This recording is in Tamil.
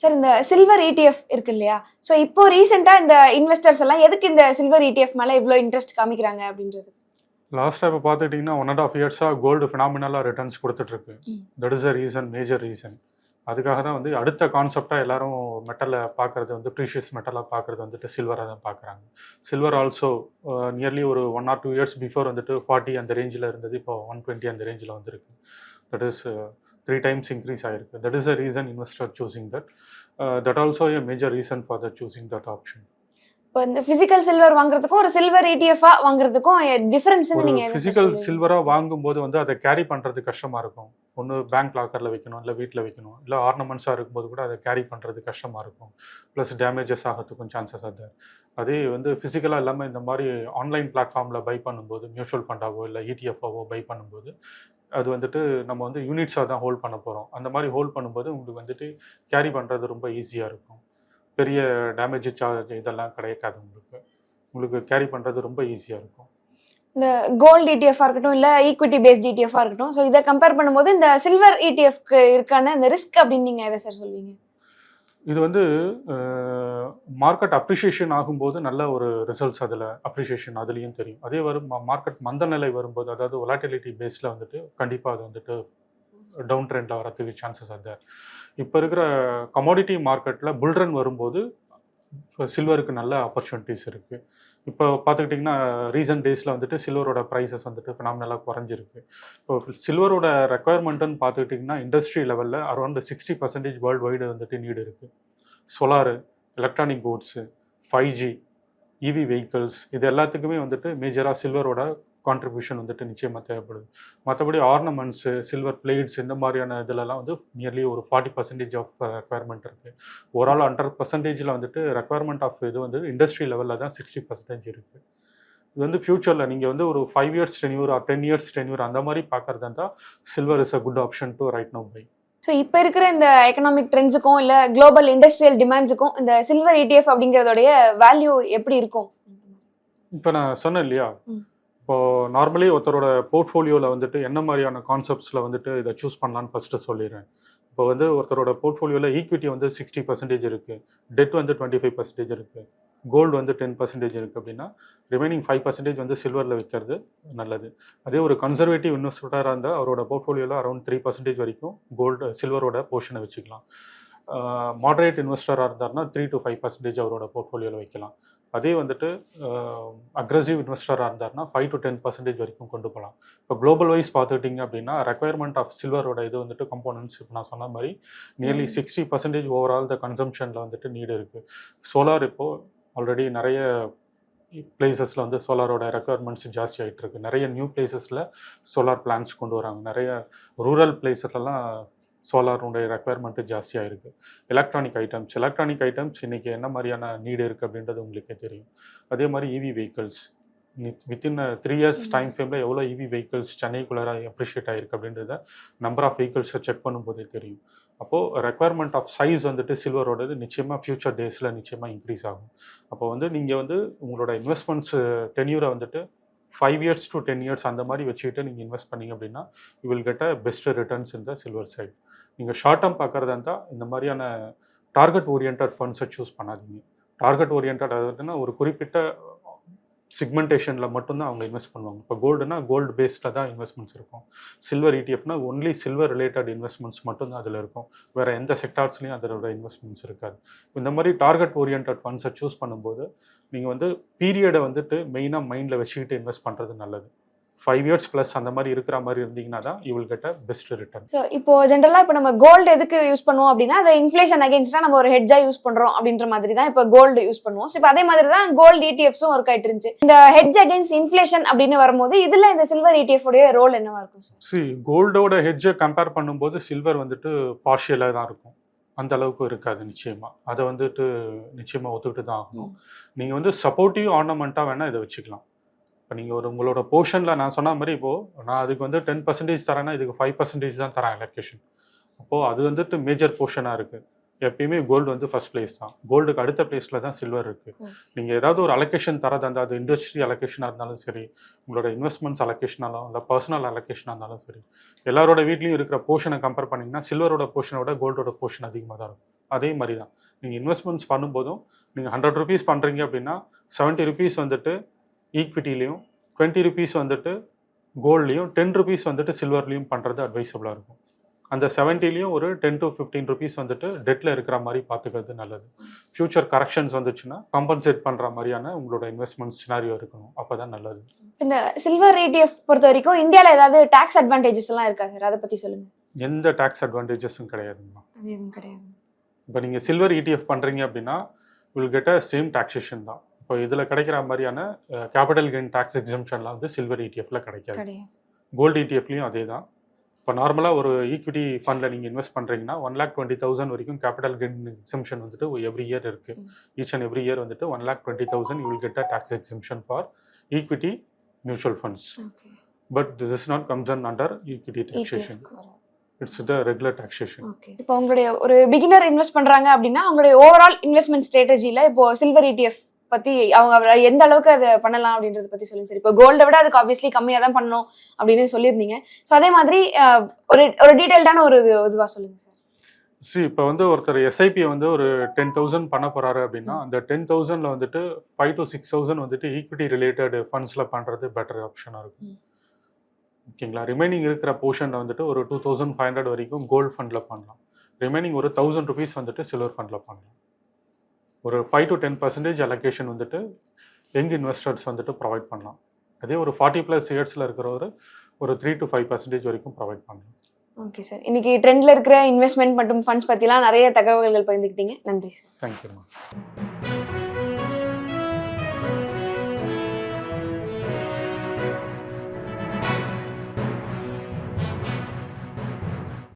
சார் இந்த சில்வர் இடிஎஃப் இருக்கு இல்லையா? ஸோ இப்போ ரீசெண்டாக இந்த இன்வெஸ்டர்ஸ் எல்லாம் எதுக்கு இந்த சில்வர் இடிஎஃப் மேலே இவ்வளோ இன்ட்ரெஸ்ட் காமிக்கிறாங்க அப்படின்றது? லாஸ்ட்டாக இப்போ பார்த்துக்கிட்டிங்கன்னா ஒன் அண்ட் ஆஃப் இயர்ஸாக கோல்டு ஃபினாமினலாக returns கொடுத்துட்ருக்கு. That is a reason major reason அதுக்காக தான் வந்து அடுத்த கான்செப்டாக எல்லாரும் மெட்டலை பார்க்குறது வந்து ப்ரீஷியஸ் மெட்டலாக பார்க்குறது வந்துட்டு சில்வராக தான் பார்க்குறாங்க சில்வர் ஆல்சோ நியர்லி ஒரு one or two years before வந்துட்டு ஃபார்ட்டி அந்த ரேஞ்சில் இருந்தது இப்போ ஒன் டுவெண்ட்டி அந்த ரேஞ்சில் வந்திருக்கு. That is three times increase ஆகிருக்கு that is a reason investor choosing that that also a major reason for the choosing that option இப்போ இந்த பிசிக்கல் சில்வர் வாங்குறதுக்கும் ஒரு சில்வர் இடிஎஃபா வாங்குறதுக்கும் டிஃபரன்ஸ் நீங்க ஃபிசிக்கல்? சில்வராக வாங்கும்போது வந்து அதை கேரி பண்ணுறது கஷ்டமாக இருக்கும். ஒன்று பேங்க் லாக்கரில் வைக்கணும் இல்லை வீட்டில் வைக்கணும் இல்லை ஆர்னமெண்ட்ஸாக இருக்கும்போது கூட அதை கேரி பண்ணுறது கஷ்டமாக இருக்கும். ப்ளஸ் டேமேஜஸ் ஆகிறதுக்கும் சான்சஸ் அது அதே வந்து ஃபிசிக்கலாக இல்லாமல் இந்த மாதிரி ஆன்லைன் பிளாட்ஃபார்மில் பை பண்ணும்போது மியூச்சுவல் ஃபண்டாவோ இல்லை E இடிஎஃப்ஆவோ பை பண்ணும்போது அது வந்துட்டு நம்ம வந்து யூனிட்ஸாக தான் ஹோல்ட் பண்ண போகிறோம் அந்த மாதிரி ஹோல்ட் பண்ணும்போது உங்களுக்கு வந்துட்டு கேரி பண்ணுறது ரொம்ப ஈஸியாக இருக்கும். பெரிய டேமேஜ் சார்ஜ் இதெல்லாம் கிடைக்காது உங்களுக்கு. உங்களுக்கு கேரி பண்ணுறது ரொம்ப ஈஸியாக இருக்கும். இந்த கோல்டு இடிஎஃப் இருக்கட்டும் இல்லை ஈக்விட்டி பேஸ்ட் இடிஎஃப் இருக்கட்டும். ஸோ இதை கம்பேர் பண்ணும்போது இந்த சில்வர் இடிஎஃப்க்கு இருக்கான இந்த ரிஸ்க் அப்படின்னு நீங்கள் எதை சார் சொல்வீங்க? இது வந்து மார்க்கெட் அப்ரிஷியேஷன் ஆகும்போது நல்ல ஒரு ரிசல்ட்ஸ் அதில் அப்ரிஷியேஷன் அதுலேயும் தெரியும். அதே வரும் மார்க்கெட் மந்த நிலை வரும்போது அதாவது ஒலாட்டிலிட்டி பேஸில் வந்துட்டு கண்டிப்பாக அது வந்துட்டு டவுன் ட்ரெண்டில் வரத்துக்கு சான்சஸ் அது இப்போ இருக்கிற கமாடிட்டி மார்க்கெட்டில் புல்ரன் வரும்போது சில்வருக்கு நல்ல ஆப்பர்ச்சுனிட்டிஸ் இருக்குது இப்போ பார்த்துக்கிட்டிங்கன்னா ரீசன்ட் டேஸில் வந்துட்டு சில்வரோட ப்ரைஸஸ் வந்துட்டு ஃபினாமினலாக குறைஞ்சிருக்கு. இப்போ சில்வரோட ரெக்குயர்மெண்ட்டுன்னு பார்த்துக்கிட்டிங்கன்னா இண்டஸ்ட்ரி லெவலில் around sixty percentage world wide வந்துட்டு நீடு இருக்குது solar electronic boards five G EV vehicles இது எல்லாத்துக்குமே வந்துட்டு மேஜராக சில்வரோட கான்ட்ரிபியூஷன் வந்துட்டு நிச்சயமாக தேவைப்படுது. மற்றபடி ஆர்னமெண்ட்ஸு சில்வர் பிளேட்ஸ் இந்த மாதிரியான இதிலலாம் வந்து நியர்லி ஒரு ஃபார்ட்டி பர்சன்டேஜ் ஆஃப் ரெக்குயர்மெண்ட் இருக்குது ஓவரால் ஹண்ட்ரட் பர்சன்டேஜில் வந்துட்டு ரெக்குயர்மெண்ட் ஆஃப் இது வந்து இண்டஸ்ட்ரி லெவலில் தான் சிக்ஸ்டி பர்சன்டேஜ் இருக்குது இது வந்து ஃபியூச்சரில் நீங்கள் வந்து ஒரு five years tenure or ten years tenure அந்த மாதிரி பார்க்குறதா இருந்தால் silver is a good option to right no buy so இப்போ இருக்கிற இந்த எக்கனாமிக் ட்ரெண்ட்ஸுக்கும் இல்ல குளோபல் இண்டஸ்ட்ரியல் டிமாண்ட்ஸுக்கும் இந்த சில்வர் இடிஎஃப் அப்படிங்கறதோடைய வேல்யூ எப்படி இருக்கும்? இப்போ நான் சொன்னேன் இல்லையா. இப்போ நார்மலி ஒருத்தரோட போர்ட்ஃபோலியோவில் வந்துட்டு என்ன மாதிரியான கான்செப்ட்ஸில் வந்துட்டு இதை சூஸ் பண்ணலான்னு ஃபஸ்ட்டு சொல்லிடுறேன். இப்போ வந்து ஒருத்தரோட போர்ட்ஃபோலியோவில் ஈக்விட்டி வந்து சிக்ஸ்டி பர்சன்டேஜ் இருக்குது டெட் வந்து டுவெண்ட்டி ஃபைவ் பர்சன்டேஜ் இருக்குது கோல்டு வந்து டென் பர்சன்டேஜ் இருக்குது அப்படின்னா ரிமைனிங் ஃபைவ் பர்சன்டேஜ் வந்து சில்வரில் வைக்கிறது நல்லது. அதே ஒரு கன்சர்வேட்டிவ் இன்வெஸ்டராக இருந்தால் அவரோட போர்ட்ஃபோலியோவில் அரௌண்ட் த்ரீ பர்சன்டேஜ் வரைக்கும் கோல்டு சில்வரோட போர்ஷனை வச்சுக்கலாம். மாடரேட் இன்வெஸ்டராக இருந்தாருன்னா த்ரீ டு ஃபைவ் பர்சன்டேஜ் அவரோட போர்ட்ஃபோலியோவில் வைக்கலாம். அதே வந்துட்டு அக்ரஸிவ் இன்வெஸ்டராக இருந்தாருன்னா ஃபைவ் டு டென் பர்சன்டேஜ் வரைக்கும் கொண்டு போகலாம் இப்போ குளோபல் வைஸ் பார்த்துக்கிட்டிங்க அப்படின்னா ரெக்குயர்மெண்ட் ஆஃப் சில்வரோட இது வந்துட்டு கம்போனன்ட்ஸ் இப்போ நான் சொன்ன மாதிரி nearly. Sixty percentage overall the கன்சம்ஷனில் வந்துட்டு நீடு இருக்குது சோலார் இப்போது ஆல்ரெடி நிறைய பிளேசஸில் வந்து சோலாரோட ரெக்குயர்மெண்ட்ஸ் ஜாஸ்தி ஆகிட்டு இருக்கு. நிறைய நியூ பிளேசஸில் சோலார் பிளான்ஸ் கொண்டு வராங்க. நிறைய ரூரல் பிளேஸ்லலாம் சோலாருடைய ரெக்குயர்மெண்ட்டு ஜாஸ்தியாக இருக்குது எலக்ட்ரானிக் ஐட்டம்ஸ் எலக்ட்ரானிக் ஐட்டம்ஸ் இன்றைக்கி என்ன மாதிரியான நீடு இருக்குது அப்படின்றது உங்களுக்கே தெரியும். அதே மாதிரி EV vehicles within three years. Time ஃப்ரேமில் எவ்வளோ இவி வெஹிக்கிள்ஸ் சென்னைக்குள்ளார அப்ரிஷியேட் ஆகிருக்கு அப்படின்றத நம்பர் ஆஃப் வெஹிக்கிள்ஸை செக் பண்ணும்போதே தெரியும். அப்போது ரெக்குயர்மெண்ட் ஆஃப் சைஸ் வந்துட்டு சில்வரோடது நிச்சயமாக ஃப்யூச்சர் டேஸில் நிச்சயமாக இன்க்ரீஸ் ஆகும். அப்போ வந்து நீங்கள் வந்து உங்களோட இன்வெஸ்ட்மெண்ட்ஸ் டென்யூரை வந்துட்டு five years to ten years அந்த மாதிரி வச்சுக்கிட்டு நீங்கள் இன்வெஸ்ட் பண்ணீங்க அப்படின்னா you will get a best returns இந்த சில்வர் சைட் நீங்கள் ஷார்ட் டேர்ம் பார்க்குறதா இருந்தால் இந்த மாதிரியான டார்கெட் ஓரியன்ட் ஃபண்ட்ஸை சூஸ் பண்ணாதீங்க. டார்கெட் ஓரியன்ட் அதாவதுன்னா ஒரு குறிப்பிட்ட சிக்மெண்டேஷனில் மட்டும்தான் அவங்க இன்வெஸ்ட் பண்ணுவாங்க. இப்போ கோல்டுனா கோல்டு பேஸ்டில் தான் இன்வெஸ்ட்மெண்ட்ஸ் இருக்கும். சில்வர் இடிஎஃப்னா ஒன்லி சில்வர் ரிலேட்டட் இன்வெஸ்ட்மெண்ட்ஸ் மட்டும்தான் அதில் இருக்கும். வேறு எந்த செக்டார்ஸ்லையும் அதோட இன்வெஸ்ட்மெண்ட்ஸ் இருக்காது. இந்த மாதிரி டார்கெட் ஓரியன்ட் ஃபண்ட்ஸை சூஸ் பண்ணும்போது நீங்கள் வந்து பீரியடை வந்துட்டு மெயினாக மைண்டில் வச்சுக்கிட்டு இன்வெஸ்ட் பண்ணுறது நல்லது. ஃபைவ் இயர்ஸ் ப்ளஸ் அந்த மாதிரி இருக்கிற மாதிரி இருந்தீங்கன்னா தான் you will get a best return so இப்போ ஜென்ரலாக இப்போ நம்ம கோல்டு எதுக்கு யூஸ் பண்ணுவோம் அப்படின்னா அதை இன்ஃப்ளேஷன் அகேன்ஸ்டாக நம்ம ஒரு ஹெட்ஜா யூஸ் பண்றோம் அப்படின்ற மாதிரி தான் இப்போ கோல்டு யூஸ் பண்ணுவோம். இப்போ அதே மாதிரி தான் கோல்டு இடிஎஃப்ஸும் ஒர்க் ஆயிட்டு இருந்துச்சு. இந்த ஹெட்ஜ் அகேன்ஸ்ட் இன்ஃப்ளேஷன் அப்படின்னு வரும்போது இதுல இந்த சில்வர் இடிஎஃப் உடைய ரோல் என்னவா இருக்கும் சார் சி கோல்டோட ஹெட்ஜை கம்பேர் பண்ணும்போது சில்வர் வந்துட்டு பார்ஷியலாக தான் இருக்கும். அந்த அளவுக்கு இருக்காது நிச்சயமாக அதை வந்துட்டு நிச்சயமாக ஒத்துக்கிட்டு தான் ஆகணும். நீங்கள் வந்து சப்போர்ட்டிவ் ஆர்னமெண்ட்டாக வேணால் இதை வச்சுக்கலாம். இப்போ நீங்கள் ஒரு உங்களோட போர்ஷனில் நான் சொன்ன மாதிரி இப்போது நான் அதுக்கு வந்து டென் பர்சன்டேஜ் தரேன்னா இதுக்கு ஃபைவ் பர்சன்டேஜ் தான் தரேன் அலோகேஷன் அப்போது அது வந்துட்டு மேஜர் போர்ஷனாக இருக்குது எப்பயுமே கோல்டு வந்து ஃபர்ஸ்ட் பிளேஸ் தான். கோல்டுக்கு அடுத்த பிளேஸில் தான் சில்வர் இருக்குது. நீங்கள் ஏதாவது ஒரு அலோகேஷன் தரதா இருந்தால் அது இண்டஸ்ட்ரி அலோகேஷனாக இருந்தாலும் சரி உங்களோட இன்வெஸ்ட்மெண்ட்ஸ் அலோகேஷனாலும் இல்லை பர்சனல் அலோகேஷனாக இருந்தாலும் சரி எல்லாரோட வீட்லேயும் இருக்கிற போர்ஷனை கம்பேர் பண்ணிங்கன்னா சில்வரோட போர்ஷனை விட கோல்டோட போர்ஷன் அதிகமாக தான் இருக்கும். அதே மாதிரி தான். நீங்கள் இன்வெஸ்ட்மெண்ட்ஸ் பண்ணும்போதும் நீங்கள் ஹண்ட்ரட் ருபீஸ் பண்ணுறீங்க அப்படின்னா செவன்ட்டி ருபீஸ் வந்துட்டு ஈக்விட்டிலையும் டுவெண்ட்டி ருபீஸ் வந்துட்டு கோல்ட்லேயும் டென் ருபீஸ் வந்துட்டு சில்வர்லேயும் பண்ணுறது அட்வைசபிளாக இருக்கும். அந்த செவன்ட்டிலையும் ஒரு டென் டு ஃபிஃப்டீன் ருபீஸ் வந்துட்டு டெட்டில் இருக்கிற மாதிரி பார்த்துக்கிறது நல்லது. ஃப்யூச்சர் கரெக்ஷன்ஸ் வந்துச்சுன்னா காம்பன்சேட் பண்ணுற மாதிரியான உங்களோட இன்வெஸ்ட்மெண்ட் சினாரியோ இருக்கணும். அப்போ தான் நல்லது. இந்த சில்வர் ETF பொறுத்த வரைக்கும் இந்தியால ஏதாவது டாக்ஸ் அட்வான்டேஜஸ் எல்லாம் இருக்கா சார் அதை பத்தி சொல்லுங்க. எந்த டேக்ஸ் அட்வான்டேஜஸும் கிடையாதுங்கம்மா அது எதுவும் கிடையாது. இப்போ நீங்கள் சில்வர் ETF பண்ணுறீங்க அப்படின்னா will get a same taxation தான். இப்போ இதில் கிடைக்கிற மாதிரியான கேபிட்டல் கெயின் டாக்ஸ் எக்ஸம்ஷன்லாம் வந்து சில்வர் இடிஎஃப்ல கிடைக்காது. கிடையாது. கோல்டு இடிஎஃப்லையும் அதே தான் இப்போ நார்மலாக ஒரு ஈக்விட்டி ஃபண்டில் நீங்கள் இன்வெஸ்ட் பண்ணுறீங்கன்னா ஒன் லேக் டுவெண்ட்டி தௌசண்ட் வரைக்கும் கேபிட்டல் கெயின் எக்ஸம்ஷன் வந்துட்டு எவ்ரி இயர் இருக்குது ம். ஈச் அண்ட் எவ்ரி இயர் வந்துட்டு one lakh twenty thousand you will get a tax exemption for equity mutual funds but this is not comes under equity taxation. It's the regular taxation இப்போ உங்களுடைய ஒரு பிகினர் இன்வெஸ்ட் பண்றாங்க அப்படின்னா அவங்களுடைய ஓவரால் இன்வெஸ்ட்மெண்ட் ஸ்ட்ராட்டஜில இப்போ சில்வர் ETF பத்தி அவங்க அவ- எந்த அளவுக்கு அதை பண்ணலாம் அப்படின்றத பத்தி சொல்லுங்க சார். இப்போ கோல்டை விட அதுக்கு ஆப்வியஸ்லி கம்மியா தான் பண்ணணும் அப்படின்னு சொல்லியிருந்தீங்க. ஸோ அதே மாதிரி ஒரு ஒரு டீடைல்டான ஒரு இது இதுவா சொல்லுங்க சார். சி இப்போ வந்து ஒருத்தர் எஸ்ஐபி வந்து ஒரு டென் தௌசண்ட் பண்ண போறாரு அப்படின்னா அந்த டென் தௌசண்ட்ல வந்துட்டு ஃபைவ் டு சிக்ஸ் தௌசண்ட் வந்துட்டு ஈக்விட்டி ரிலேட்டட் ஃபண்ட்ஸ்ல பண்றது பெட்டர் ஆப்ஷனாக இருக்கும். ஓகேங்களா? ரிமைனிங் இருக்கிற போர்ஷன்ல வந்துட்டு ஒரு டூ தௌசண்ட் ஃபைவ் ஹண்ட்ரட் வரைக்கும் கோல்டு ஃபண்ட்ல பண்ணலாம். ரிமைனிங் ஒரு தௌசண்ட் ருபீஸ் வந்துட்டு சில்வர் ஃபண்ட்ல பண்ணலாம். ஒரு five to ten percentage allocation வந்துட்டு யங் இன்வெஸ்டர்ஸ் வந்துட்டு ப்ரொவைட் பண்ணலாம். அதே ஒரு ஃபார்ட்டி ப்ளஸ் இயர்ஸில் இருக்கிறவர் ஒரு த்ரீ டு ஃபைவ் பர்சன்டேஜ் வரைக்கும் ப்ரொவைட் பண்ணலாம். ஓகே சார் இன்னைக்கு ட்ரெண்ட்ல இருக்கிற இன்வெஸ்ட்மெண்ட் மற்றும் ஃபண்ட்ஸ் பத்திலாம் நிறைய தகவல்கள் பகிர்ந்துக்கிட்டீங்க. நன்றி சார் தேங்க்யூ